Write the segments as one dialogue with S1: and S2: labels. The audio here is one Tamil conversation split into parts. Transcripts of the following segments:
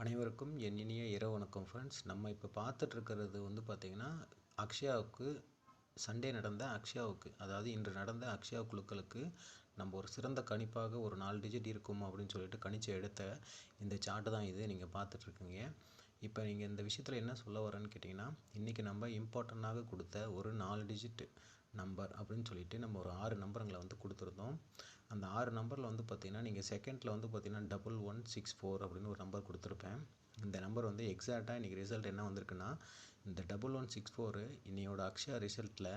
S1: அனைவருக்கும் என் இனிய இரவு வணக்கம் ஃப்ரெண்ட்ஸ் நம்ம இப்போ பார்த்துட்ருக்கிறது வந்து பார்த்திங்கன்னா அக்ஷயாவுக்கு சண்டே நடந்த அக்ஷயாவுக்கு அதாவது இன்று நடந்த அக்ஷயா குழுக்களுக்கு நம்ம ஒரு சிறந்த கணிப்பாக ஒரு நாலு டிஜிட் இருக்கும் அப்படின்னு சொல்லிட்டு கணிச்சு எடுத்த இந்த சார்ட்டு தான் இது. நீங்கள் பார்த்துட்ருக்கீங்க இப்போ நீங்கள் இந்த விஷயத்தில் என்ன சொல்ல வரேன்னு கேட்டிங்கன்னா இன்றைக்கி நம்ம இம்பார்ட்டண்ட்டாக கொடுத்த ஒரு நாலு டிஜிட் நம்பர் அப்படின்னு சொல்லிட்டு நம்ம ஒரு ஆறு நம்பருங்களை வந்து கொடுத்துருந்தோம். அந்த ஆறு நம்பரில் வந்து பார்த்திங்கன்னா நீங்கள் செகண்டில் வந்து பார்த்திங்கன்னா டபுள் ஒன் சிக்ஸ் ஃபோர் அப்படின்னு ஒரு நம்பர் கொடுத்துருப்பேன். இந்த நம்பர் வந்து எக்ஸாக்டாக இன்றைக்கி ரிசல்ட் என்ன வந்திருக்குன்னா இந்த டபுள் ஒன் சிக்ஸ் ஃபோரு இன்னையோட அக்ஷயா ரிசல்ட்டில்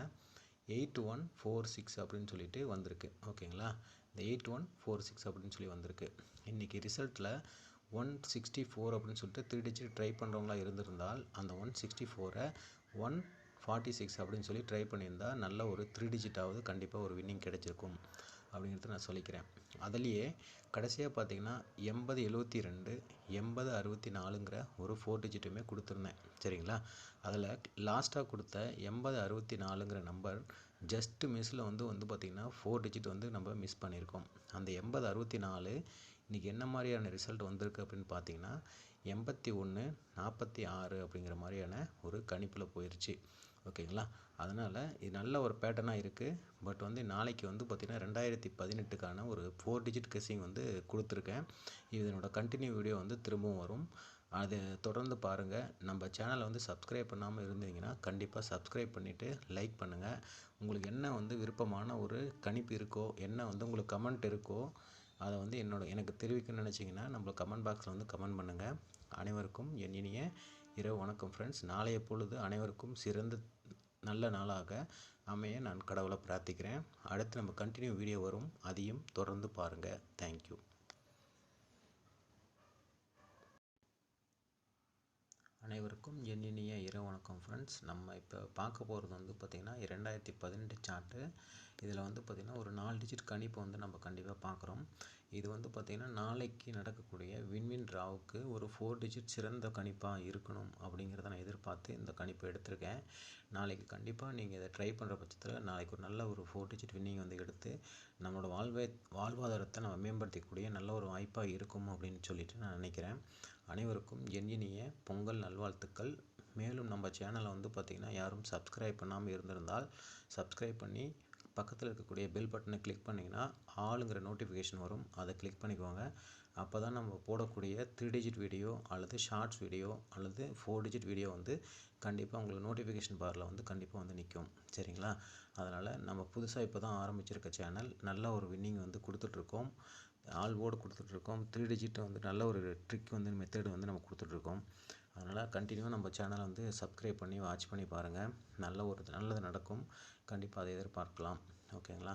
S1: எயிட் ஒன் ஃபோர் சிக்ஸ் அப்படின்னு சொல்லிட்டு வந்திருக்கு. ஓகேங்களா? இந்த எயிட் ஒன் ஃபோர் சிக்ஸ் அப்படின்னு சொல்லி வந்திருக்கு. இன்றைக்கி ரிசல்ட்டில் ஒன் சிக்ஸ்டி ஃபோர் அப்படின்னு சொல்லிட்டு த்ரீ டிஜிட் ட்ரை பண்ணுறவங்களா இருந்திருந்தால் அந்த ஒன் சிக்ஸ்டி ஃபோரை ஒன் ஃபார்ட்டி சிக்ஸ் அப்படின்னு சொல்லி ட்ரை பண்ணியிருந்தால் நல்ல ஒரு த்ரீ டிஜிட்டாவது கண்டிப்பாக ஒரு வின்னிங் கிடச்சிருக்கும் அப்படிங்கிறத நான் சொல்லிக்கிறேன். அதுலேயே கடைசியாக பார்த்தீங்கன்னா எண்பது எழுபத்தி ரெண்டு எண்பது அறுபத்தி நாலுங்கிற ஒரு ஃபோர் டிஜிட்டுமே கொடுத்துருந்தேன். சரிங்களா? அதில் லாஸ்ட்டாக கொடுத்த எண்பது அறுபத்தி நாலுங்கிற நம்பர் ஜஸ்ட்டு மிஸ்ஸில் வந்து வந்து பார்த்திங்கன்னா ஃபோர் டிஜிட் வந்து நம்ம மிஸ் பண்ணியிருக்கோம். அந்த எண்பது அறுபத்தி நாலு இன்றைக்கி என்ன மாதிரியான ரிசல்ட் வந்திருக்கு அப்படின்னு பார்த்தீங்கன்னா எண்பத்தி ஒன்று நாற்பத்தி ஆறு அப்படிங்கிற மாதிரியான ஒரு கணிப்பில் போயிடுச்சு ஓகேங்களா? அதனால் இது நல்ல ஒரு பேட்டர்னாக இருக்குது பட் வந்து நாளைக்கு வந்து பார்த்திங்கன்னா ரெண்டாயிரத்தி பதினெட்டுக்கான ஒரு ஃபோர் டிஜிட் கெஸ்ஸிங் வந்து கொடுத்துருக்கேன். இதனோட கண்டினியூ வீடியோ வந்து திரும்பவும் வரும். அது தொடர்ந்து பாருங்கள் நம்ம சேனலை வந்து சப்ஸ்கிரைப் பண்ணாமல் இருந்தீங்கன்னா கண்டிப்பாக சப்ஸ்கிரைப் பண்ணிவிட்டு லைக் பண்ணுங்கள் உங்களுக்கு என்ன வந்து விருப்பமான ஒரு கணிப்பு இருக்கோ என்ன வந்து உங்களுக்கு கமெண்ட் இருக்கோ அதை வந்து என்னோட எனக்கு தெரிவிக்கணும்னு நினச்சிங்கன்னா நம்மளை கமெண்ட் பாக்ஸில் வந்து கமெண்ட் பண்ணுங்கள் அனைவருக்கும் என் இனிய இரவு வணக்கம் ஃப்ரெண்ட்ஸ் நாளைய பொழுது அனைவருக்கும் சிறந்த நல்ல நாளாக அமைய நான் கடவுளை பிரார்த்திக்கிறேன். அடுத்து நம்ம கண்டினியூ வீடியோ வரும். அதையும் தொடர்ந்து பாருங்கள் தேங்க்யூ அனைவருக்கும் என் இனிய இரவு வணக்கம் ஃப்ரெண்ட்ஸ் நம்ம இப்போ பார்க்க போகிறது வந்து பார்த்திங்கன்னா ரெண்டாயிரத்தி பதினெட்டு சார்ட்டு இதில் வந்து பார்த்திங்கன்னா ஒரு நாலு டிஜிட் கணிப்பை வந்து நம்ம கண்டிப்பாக பார்க்குறோம். இது வந்து பார்த்திங்கன்னா நாளைக்கு நடக்கக்கூடிய வின்வின் ராவுக்கு ஒரு ஃபோர் டிஜிட் சிறந்த கணிப்பாக இருக்கணும் அப்படிங்கிறத நான் எதிர்பார்த்து இந்த கணிப்பை எடுத்திருக்கேன். நாளைக்கு கண்டிப்பாக நீங்கள் இதை ட்ரை பண்ணுற பட்சத்தில் நாளைக்கு ஒரு நல்ல ஒரு ஃபோர் டிஜிட் வின்னிங் வந்து எடுத்து நம்மளோட வாழ்வை வாழ்வாதாரத்தை நம்ம மேம்படுத்தக்கூடிய நல்ல ஒரு வாய்ப்பாக இருக்கும் அப்படின்னு சொல்லிட்டு நான் நினைக்கிறேன். அனைவருக்கும் எஞ்சினிய பொங்கல் நல்வாழ்த்துக்கள். மேலும் நம்ம சேனலை வந்து பார்த்திங்கன்னா யாரும் சப்ஸ்கிரைப் பண்ணாமல் இருந்திருந்தால் சப்ஸ்கிரைப் பண்ணி பக்கத்தில் இருக்கக்கூடிய பெல் பட்டனை கிளிக் பண்ணிங்கன்னா ஆளுங்கிற நோட்டிஃபிகேஷன் வரும். அதை கிளிக் பண்ணிக்கோங்க. அப்போ தான் நம்ம போடக்கூடிய த்ரீ டிஜிட் வீடியோ அல்லது ஷார்ட்ஸ் வீடியோ அல்லது ஃபோர் டிஜிட் வீடியோ வந்து கண்டிப்பாக உங்களுக்கு நோட்டிஃபிகேஷன் பாரில் வந்து கண்டிப்பாக வந்து நிற்கும் சரிங்களா? அதனால் நம்ம புதுசாக இப்போ தான் ஆரம்பிச்சிருக்க சேனல் நல்ல ஒரு வின்னிங் வந்து கொடுத்துட்ருக்கோம். ஆல் போர்டு கொடுத்துட்ருக்கோம். த்ரீ டிஜிட்டை வந்து நல்ல ஒரு ட்ரிக் வந்து மெத்தடு வந்து நம்ம கொடுத்துட்ருக்கோம். அதனால் கண்டினியூவாக நம்ம சேனலை வந்து சப்ஸ்கிரைப் பண்ணி வாட்ச் பண்ணி பாருங்கள் நல்ல ஒரு நல்லது நடக்கும். கண்டிப்பாக அதை எதிர்பார்க்கலாம். ஓகேங்களா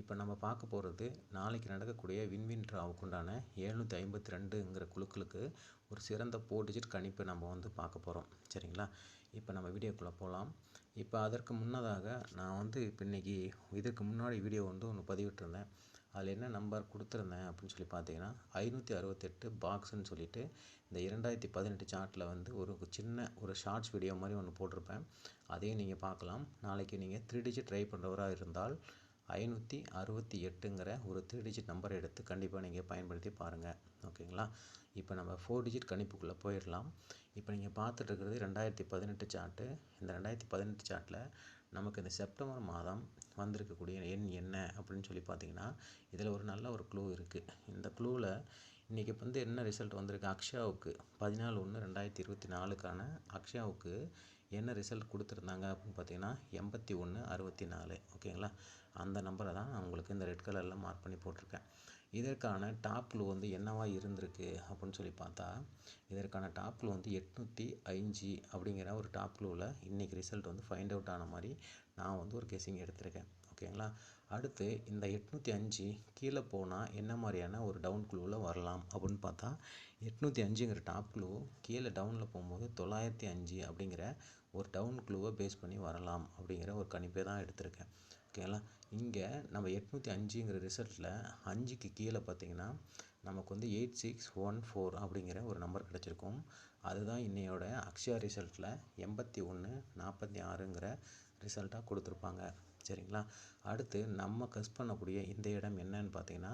S1: இப்போ நம்ம பார்க்க போகிறது நாளைக்கு நடக்கக்கூடிய வின்வின் ட்ராவுக்கு உண்டான ஏழ்நூற்றி ஐம்பத்தி ரெண்டுங்கிற குழுக்களுக்கு ஒரு சிறந்த ஃபோர் டிஜிட் கணிப்பு நம்ம வந்து பார்க்க போகிறோம் சரிங்களா? இப்போ நம்ம வீடியோக்குள்ளே போகலாம் இப்போ அதற்கு முன்னதாக நான் வந்து இப்போ இன்றைக்கி இதுக்கு முன்னாடி வீடியோ வந்து ஒன்று பதிவிட்டிருந்தேன். அதில் என்ன நம்பர் கொடுத்துருந்தேன் அப்படின்னு சொல்லி பார்த்தீங்கன்னா ஐநூற்றி அறுபத்தெட்டு பாக்ஸ்ன்னு சொல்லிட்டு இந்த இரண்டாயிரத்தி பதினெட்டு சார்ட்டில் வந்து ஒரு சின்ன ஒரு ஷார்ட்ஸ் வீடியோ மாதிரி ஒன்று போட்டிருப்பேன். அதையும் நீங்கள் பார்க்கலாம். நாளைக்கு நீங்கள் த்ரீ டிஜிட் ட்ரை பண்ணுறவராக இருந்தால் ஐநூற்றி அறுபத்தி எட்டுங்கிற ஒரு த்ரீ டிஜிட் நம்பரை எடுத்து கண்டிப்பாக நீங்கள் பயன்படுத்தி பாருங்கள் ஓகேங்களா இப்போ நம்ம ஃபோர் டிஜிட் கணிப்புக்குள்ளே போயிடலாம். இப்போ நீங்கள் பார்த்துட்டு இருக்கிறது ரெண்டாயிரத்தி பதினெட்டு சார்ட்டு இந்த ரெண்டாயிரத்தி பதினெட்டு சார்ட்டில் நமக்கு இந்த செப்டம்பர் மாதம் வந்திருக்கக்கூடிய எண் என்ன அப்படின்னு சொல்லி பார்த்தீங்கன்னா இதில் ஒரு நல்ல ஒரு க்ளூ இருக்குது இந்த க்ளூவில் இன்றைக்கி வந்து என்ன ரிசல்ட் வந்திருக்கு? அக்ஷயாவுக்கு பதினாலு ஒன்று ரெண்டாயிரத்தி இருபத்தி நாலுக்கான அக்ஷயாவுக்கு என்ன ரிசல்ட் கொடுத்துருந்தாங்க அப்படின்னு பார்த்தீங்கன்னா எண்பத்தி ஒன்று அறுபத்தி நாலு. ஓகேங்களா? அந்த நம்பரை தான் நான் உங்களுக்கு இந்த ரெட் கலரில் மார்க் பண்ணி போட்டிருக்கேன். இதற்கான டாப் க்ளூ வந்து என்னவாக இருந்திருக்கு அப்படின்னு சொல்லி பார்த்தா இதற்கான டாப் க்ளூ வந்து எட்நூற்றி அஞ்சு அப்படிங்கிற ஒரு டாப் க்ளூவில் இன்றைக்கி ரிசல்ட் வந்து ஃபைண்ட் அவுட் ஆன மாதிரி நான் வந்து ஒரு கெஸிங் எடுத்திருக்கேன். ஓகேங்களா? அடுத்து இந்த எட்நூற்றி அஞ்சு கீழே போனால் என்ன மாதிரியான ஒரு டவுன் குழுவில் வரலாம் அப்படின்னு பார்த்தா எட்நூற்றி அஞ்சுங்கிற டாப் குழு கீழே டவுனில் போகும்போது தொள்ளாயிரத்தி அஞ்சு அப்படிங்கிற ஒரு டவுன் க்ளூவை பேஸ் பண்ணி வரலாம் அப்படிங்கிற ஒரு கணிப்பை தான் எடுத்திருக்கேன். ஓகேங்களா இங்கே நம்ம எட்நூற்றி அஞ்சுங்கிற ரிசல்ட்டில் அஞ்சுக்கு கீழே பார்த்தீங்கன்னா நமக்கு வந்து எயிட் சிக்ஸ் ஒன் ஃபோர் அப்படிங்கிற ஒரு நம்பர் கிடச்சிருக்கும். அதுதான் இன்னையோட அக்ஷயா ரிசல்ட்டில் எண்பத்தி ஒன்று நாற்பத்தி ஆறுங்கிற ரிசல்ட்டாக கொடுத்துருப்பாங்க. சரிங்களா? அடுத்து நம்ம கஸ் பண்ணக்கூடிய இந்த இடம் என்னன்னு பார்த்தீங்கன்னா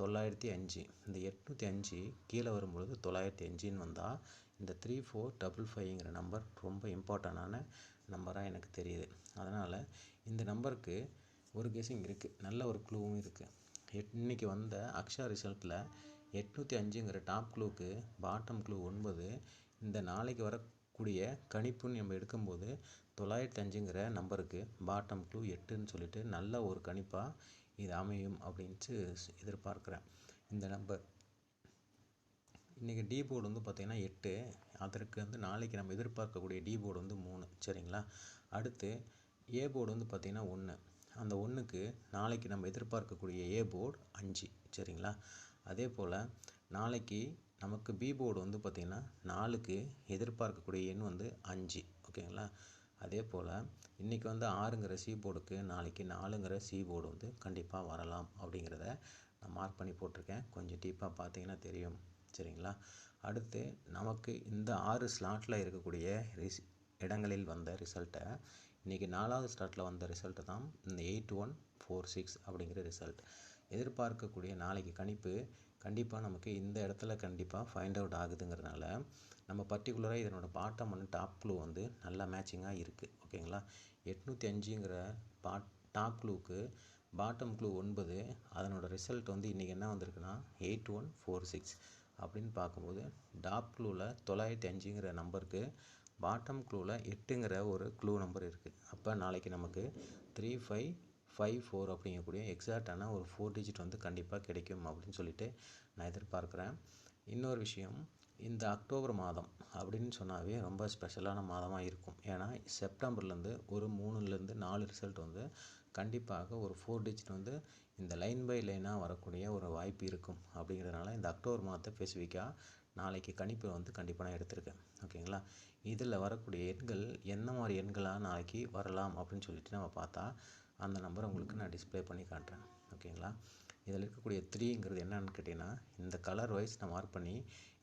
S1: தொள்ளாயிரத்தி அஞ்சு. இந்த எட்நூற்றி அஞ்சு கீழே வரும்பொழுது தொள்ளாயிரத்தி அஞ்சுன்னு வந்தால் இந்த த்ரீ ஃபோர் டபுள் ஃபைவ்ங்கிற நம்பர் ரொம்ப இம்பார்ட்டண்டான நம்பராக எனக்கு தெரியுது. அதனால் இந்த நம்பருக்கு ஒரு கெஸிங் இருக்குது நல்ல ஒரு க்ளூவும் இருக்குது எட் இன்னைக்கு வந்த அக்ஷா ரிசல்ட்டில் எட்நூற்றி அஞ்சுங்கிற டாப் க்ளூக்கு பாட்டம் க்ளூ ஒன்பது இந்த நாளைக்கு வரக்கூடிய கணிப்புன்னு நம்ம எடுக்கும்போது தொள்ளாயிரத்தி அஞ்சுங்கிற நம்பருக்கு பாட்டம் க்ளூ எட்டுன்னு சொல்லிட்டு நல்ல ஒரு கணிப்பாக இது அமையும் அப்படின்ட்டு எதிர்பார்க்குறேன். இந்த நம்பர் இன்றைக்கி டி போர்டு வந்து பார்த்திங்கன்னா எட்டு. அதற்கு வந்து நாளைக்கு நம்ம எதிர்பார்க்கக்கூடிய டி போர்டு வந்து மூணு. சரிங்களா? அடுத்து ஏ போர்டு வந்து பார்த்திங்கன்னா ஒன்று அந்த ஒன்றுக்கு நாளைக்கு நம்ம எதிர்பார்க்கக்கூடிய ஏ போர்டு அஞ்சு. சரிங்களா? அதே போல் நாளைக்கு நமக்கு பி போர்டு வந்து பார்த்திங்கன்னா நாலுக்கு எதிர்பார்க்கக்கூடிய எண் வந்து அஞ்சு. ஓகேங்களா? அதே போல் இன்றைக்கி வந்து ஆறுங்கிற சி போர்டுக்கு நாளைக்கு நாலுங்கிற சி போர்டு வந்து கண்டிப்பாக வரலாம் அப்படிங்கிறத நான் மார்க் பண்ணி போட்டிருக்கேன். கொஞ்சம் டீப்பாக பார்த்தீங்கன்னா தெரியும். சரிங்களா? அடுத்து நமக்கு இந்த ஆறு ஸ்லாட்டில் இருக்கக்கூடிய ரிஸ் இடங்களில் வந்த ரிசல்ட்டை இன்றைக்கி நாலாவது ஸ்லாட்டில் வந்த ரிசல்ட்டு தான் இந்த எயிட் ஒன் ஃபோர் சிக்ஸ் அப்படிங்கிற ரிசல்ட் எதிர்பார்க்கக்கூடிய நாளைக்கு கணிப்பு கண்டிப்பாக நமக்கு இந்த இடத்துல கண்டிப்பாக ஃபைண்ட் அவுட் ஆகுதுங்கிறதுனால நம்ம பர்டிகுலராக இதனோட பாட்டம் ஒன்று டாப் க்ளூ வந்து நல்லா மேட்சிங்காக இருக்குது ஓகேங்களா? எட்நூற்றி அஞ்சுங்கிற பாட் டாப் க்ளூக்கு பாட்டம் க்ளூ ஒன்பது அதனோட ரிசல்ட் வந்து இன்றைக்கி என்ன வந்திருக்குன்னா எயிட் ஒன் ஃபோர் சிக்ஸ் அப்படின்னு பார்க்கும்போது டாப் க்ளூவில் தொள்ளாயிரத்தி அஞ்சுங்கிற நம்பருக்கு பாட்டம் க்ளூவில் எட்டுங்கிற ஒரு க்ளூ நம்பர் இருக்குது அப்போ நாளைக்கு நமக்கு த்ரீ ஃபைவ் ஃபைவ் ஃபோர் அப்படிங்கக்கூடிய எக்ஸாக்டான ஒரு ஃபோர் டிஜிட் வந்து கண்டிப்பாக கிடைக்கும் அப்படின்னு சொல்லிட்டு நான் எதிர்பார்க்குறேன். இன்னொரு விஷயம் இந்த அக்டோபர் மாதம் அப்படின்னு சொன்னாவே ரொம்ப ஸ்பெஷலான மாதமாக இருக்கும். ஏன்னா செப்டம்பர்லேருந்து ஒரு மூணுலேருந்து நாலு ரிசல்ட் வந்து கண்டிப்பாக ஒரு ஃபோர் டிஜிட் வந்து இந்த லைன் பை லைனாக வரக்கூடிய ஒரு வாய்ப்பு இருக்கும். அப்படிங்கிறதுனால இந்த அக்டோபர் மாதத்தை ஸ்பெசிஃபிக்காக நாளைக்கு கணிப்பு வந்து கண்டிப்பாக நான் எடுத்திருக்கேன். ஓகேங்களா? இதில் வரக்கூடிய எண்கள் என்ன மாதிரி எண்களாக நாளைக்கு வரலாம் அப்படின்னு சொல்லிட்டு நம்ம பார்த்தா அந்த நம்பரை உங்களுக்கு நான் டிஸ்ப்ளே பண்ணி காட்டுறேன். ஓகேங்களா? இதில் இருக்கக்கூடிய த்ரீங்கிறது என்னன்னு கேட்டிங்கன்னா இந்த கலர் வைஸ் நான் மார்க் பண்ணி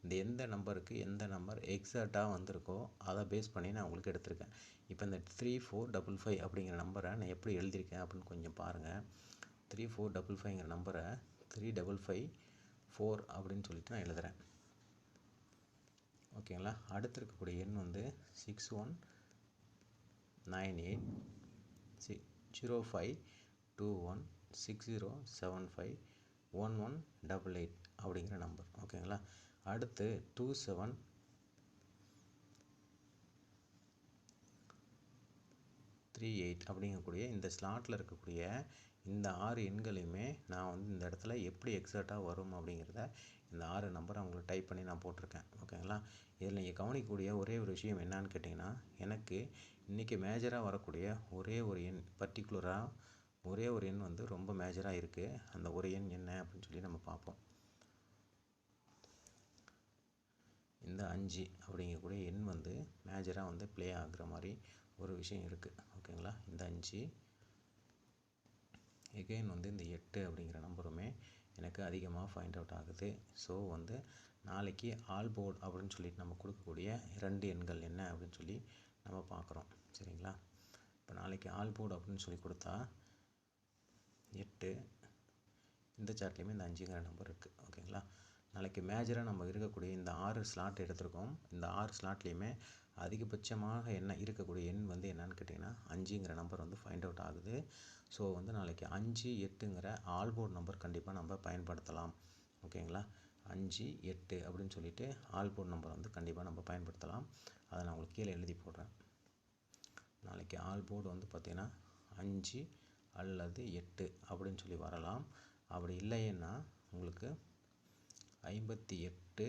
S1: இந்த எந்த நம்பருக்கு எந்த நம்பர் எக்ஸாக்டாக வந்திருக்கோ அதை பேஸ் பண்ணி நான் உங்களுக்கு எடுத்திருக்கேன். இப்போ இந்த த்ரீ ஃபோர் டபுள் ஃபைவ் அப்படிங்கிற நம்பரை நான் எப்படி எழுதியிருக்கேன் அப்படின்னு கொஞ்சம் பாருங்கள் த்ரீ ஃபோர் டபுள் ஃபைவ்ங்கிற நம்பரை த்ரீ டபுள் ஃபைவ் ஃபோர் அப்படின்னு சொல்லிட்டு நான் எழுதுகிறேன் ஓகேங்களா அடுத்து இருக்கக்கூடிய எண் வந்து six one nine eight C zero five two one six zero seven five one one double eight அப்படிங்கிற நம்பர் ஓகேங்களா? அடுத்து டூ செவன் த்ரீ எயிட் அப்படிங்கக்கூடிய இந்த ஸ்லாட்டில் இருக்கக்கூடிய இந்த ஆறு எண்களையுமே நான் வந்து இந்த இடத்துல எப்படி எக்ஸாக்டாக வரும் அப்படிங்கிறத இந்த ஆறு நம்பரை உங்களுக்கு டைப் பண்ணி நான் போட்டிருக்கேன். ஓகேங்களா? இதில் நீங்கள் கவனிக்கக்கூடிய ஒரே ஒரு விஷயம் என்னான்னு கேட்டிங்கன்னா எனக்கு இன்றைக்கி மேஜராக வரக்கூடிய ஒரே ஒரு எண் பர்டிகுலராக ஒரே ஒரு எண் வந்து ரொம்ப மேஜராக இருக்குது அந்த ஒரு எண் என்ன அப்படின்னு சொல்லி நம்ம பார்ப்போம். இந்த அஞ்சு அப்படிங்கக்கூடிய எண் வந்து மேஜராக வந்து ப்ளே ஆகுற மாதிரி ஒரு விஷயம் இருக்குது ஓகேங்களா? இந்த அஞ்சு. எகெயின் வந்து இந்த எட்டு அப்படிங்கிற நம்பருமே எனக்கு அதிகமாக ஃபைண்ட் அவுட் ஆகுது. ஸோ வந்து நாளைக்கு ஆல் போர்டு அப்படின்னு சொல்லிட்டு நம்ம கொடுக்கக்கூடிய ரெண்டு எண்கள் என்ன அப்படின்னு சொல்லி நம்ம பார்க்குறோம். சரிங்களா? இப்போ நாளைக்கு ஆல் போர்டு அப்படின்னு சொல்லி கொடுத்தா எட்டு. இந்த சார்ட்லேயுமே இந்த அஞ்சுங்கிற நம்பர் இருக்குது ஓகேங்களா நாளைக்கு மேஜராக நம்ம இருக்கக்கூடிய இந்த ஆறு ஸ்லாட் எடுத்திருக்கோம். இந்த ஆறு ஸ்லாட்லேயுமே அதிகபட்சமாக என்ன இருக்கக்கூடிய எண் வந்து என்னன்னு கேட்டிங்கன்னா அஞ்சுங்கிற நம்பர் வந்து ஃபைண்ட் அவுட் ஆகுது. ஸோ வந்து நாளைக்கு அஞ்சு எட்டுங்கிற ஆல்போர்ட் நம்பர் கண்டிப்பாக நம்ம பயன்படுத்தலாம். ஓகேங்களா அஞ்சு எட்டு அப்படின்னு சொல்லிட்டு ஆல்போர்ட் நம்பர் வந்து கண்டிப்பாக நம்ம பயன்படுத்தலாம். அதை நான் உங்களுக்கு கீழே எழுதி போடுறேன். நாளைக்கு ஆல்போர்டு வந்து பார்த்திங்கன்னா அஞ்சு அல்லது எட்டு அப்படின்னு சொல்லி வரலாம். அப்படி இல்லைன்னா உங்களுக்கு ஐம்பத்தி எட்டு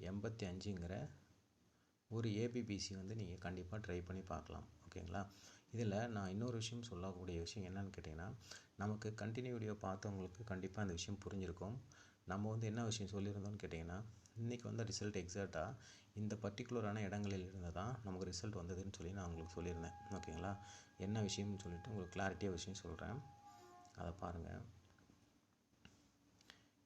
S1: எண்பத்தி அஞ்சுங்கிற ஒரு ஏபிபிசி வந்து நீங்கள் கண்டிப்பாக ட்ரை பண்ணி பார்க்கலாம். ஓகேங்களா இதில் நான் இன்னொரு விஷயம் சொல்லக்கூடிய விஷயம் என்னன்னு கேட்டிங்கன்னா நமக்கு கண்டினியூ வீடியோ பார்த்தவங்களுக்கு கண்டிப்பாக அந்த விஷயம் புரிஞ்சிருக்கும். நம்ம வந்து என்ன விஷயம் சொல்லியிருந்தோம்னு கேட்டிங்கன்னா இன்றைக்கி வந்த ரிசல்ட் எக்ஸாக்டாக இந்த பர்டிகுலரான இடங்களில் இருந்து தான் நமக்கு ரிசல்ட் வந்ததுன்னு சொல்லி நான் உங்களுக்கு சொல்லியிருந்தேன். ஓகேங்களா? என்ன விஷயம்னு சொல்லிட்டு உங்களுக்கு கிளாரிட்டியாக விஷயம் சொல்கிறேன் அதை பாருங்கள்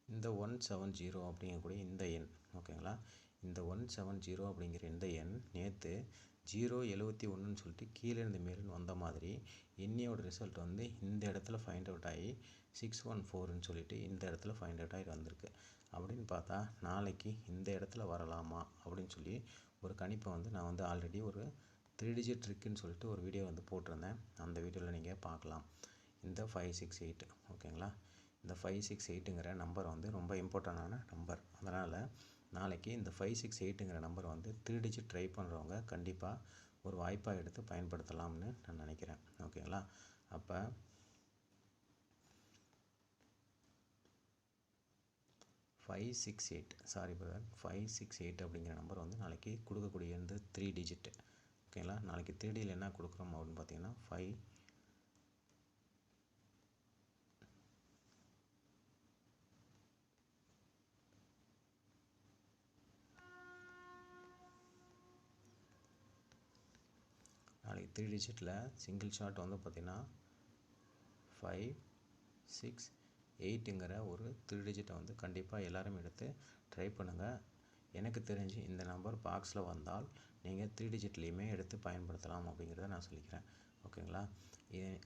S1: இந்த ஒன் செவன் ஜீரோ அப்படிங்கக்கூடிய இந்த எண் ஓகேங்களா? இந்த ஒன் செவன் ஜீரோ அப்படிங்கிற இந்த எண் நேற்று ஜீரோ எழுவத்தி ஒன்றுன்னு சொல்லிட்டு கீழே இருந்து மேலுன்னு வந்த மாதிரி என்னையோட ரிசல்ட் வந்து இந்த இடத்துல ஃபைண்ட் அவுட் ஆகி சிக்ஸ் ஒன் ஃபோர்னு சொல்லிட்டு இந்த இடத்துல ஃபைண்ட் அவுட் ஆகி வந்திருக்கு. அப்படின்னு பார்த்தா நாளைக்கு இந்த இடத்துல வரலாமா? அப்படின்னு சொல்லி ஒரு கணிப்பை வந்து நான் வந்து ஆல்ரெடி ஒரு த்ரீ டிஜிட் ட்ரிக்குன்னு சொல்லிட்டு ஒரு வீடியோ வந்து போட்டிருந்தேன். அந்த வீடியோவில் நீங்கள் பார்க்கலாம். இந்த ஃபைவ் சிக்ஸ் எயிட் ஓகேங்களா? இந்த ஃபைவ் சிக்ஸ் எயிட்டுங்கிற நம்பர் வந்து ரொம்ப இம்பார்ட்டண்டான நம்பர் அதனால் நாளைக்கு இந்த ஃபைவ் சிக்ஸ் எயிட்டுங்கிற நம்பர் வந்து த்ரீ டிஜிட் ட்ரை பண்ணுறவங்க கண்டிப்பாக ஒரு வாய்ப்பாக எடுத்து பயன்படுத்தலாம்னு நான் நினைக்கிறேன். ஓகேங்களா? அப்போ five six eight sorry brother five six eight அப்படிங்கிற நம்பர் வந்து நாளைக்கு கொடுக்கக்கூடிய இந்த த்ரீ டிஜிட் ஓகேங்களா நாளைக்கு த்ரீ டியில் என்ன கொடுக்குறோம் அப்படின்னு பார்த்தீங்கன்னா ஃபைவ் நாளைக்கு த்ரீ டிஜிட்டில் சிங்கிள் ஷாட் வந்து பார்த்திங்கன்னா ஃபைவ் சிக்ஸ் எயிட்டுங்கிற ஒரு த்ரீ டிஜிட்டை வந்து கண்டிப்பாக எல்லோரும் எடுத்து ட்ரை பண்ணுங்கள் எனக்கு தெரிஞ்சு இந்த நம்பர் பாக்ஸில் வந்தால் நீங்கள் த்ரீ டிஜிட்லேயுமே எடுத்து பயன்படுத்தலாம் அப்படிங்கிறத நான் சொல்லிக்கிறேன். ஓகேங்களா? இது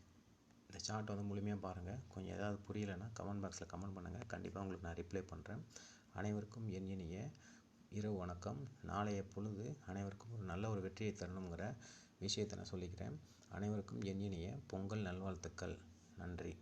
S1: இந்த சார்ட் வந்து முழுமையாக பாருங்கள் கொஞ்சம் ஏதாவது புரியலைன்னா கமெண்ட் பாக்ஸில் கமெண்ட் பண்ணுங்கள் கண்டிப்பாக உங்களுக்கு நான் ரிப்ளை பண்ணுறேன் அனைவருக்கும் என் இனிய இரவு வணக்கம். நாளைய பொழுது அனைவருக்கும் ஒரு நல்ல ஒரு வெற்றியை தரணுங்கிற விஷயத்தை நான் சொல்லிக்கிறேன். அனைவருக்கும் என் இனிய பொங்கல் நல்வாழ்த்துக்கள். நன்றி.